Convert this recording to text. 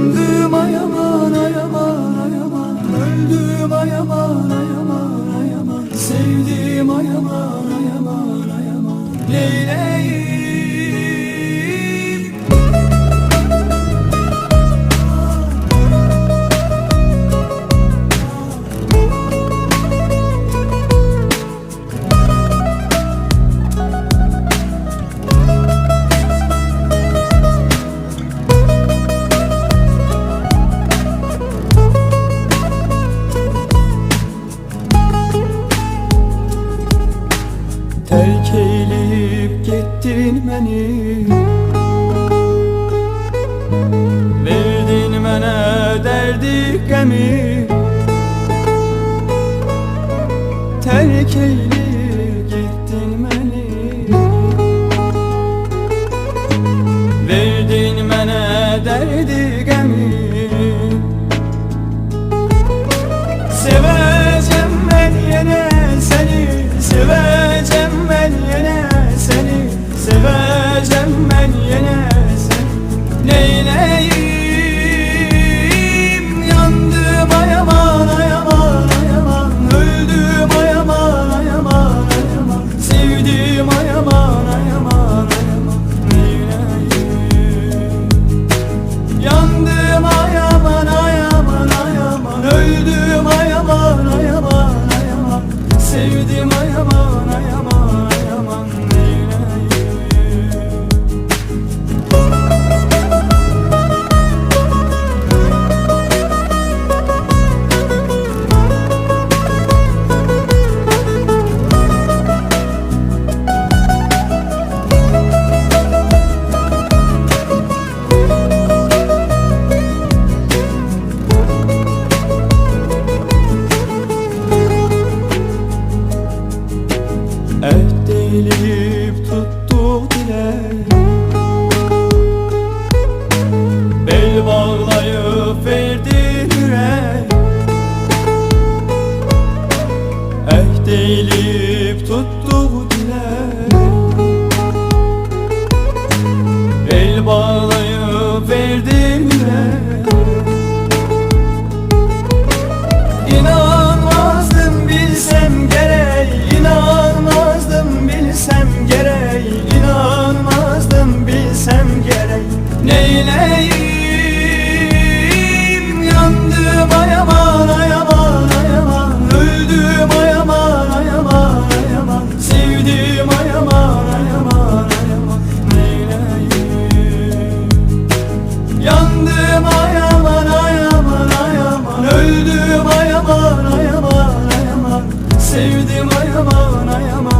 Yandım ayaman ayaman ayaman Öldüm ayaman ayaman ayaman Sevdim ayaman ayaman ayaman Leyleyim beni. Verdin bana derdi gemi. Terk eyleyip Sevdim ayaman Değilip tuttuk dile. Bel bağlayıp verdi yürek İnanmazdım bilsem gerek. İnanmazdım bilsem gerek. İnanmazdım bilsem gerek. Neyleyim ayaman Öldüm ayaman ayaman ayaman Sevdim ayaman ayaman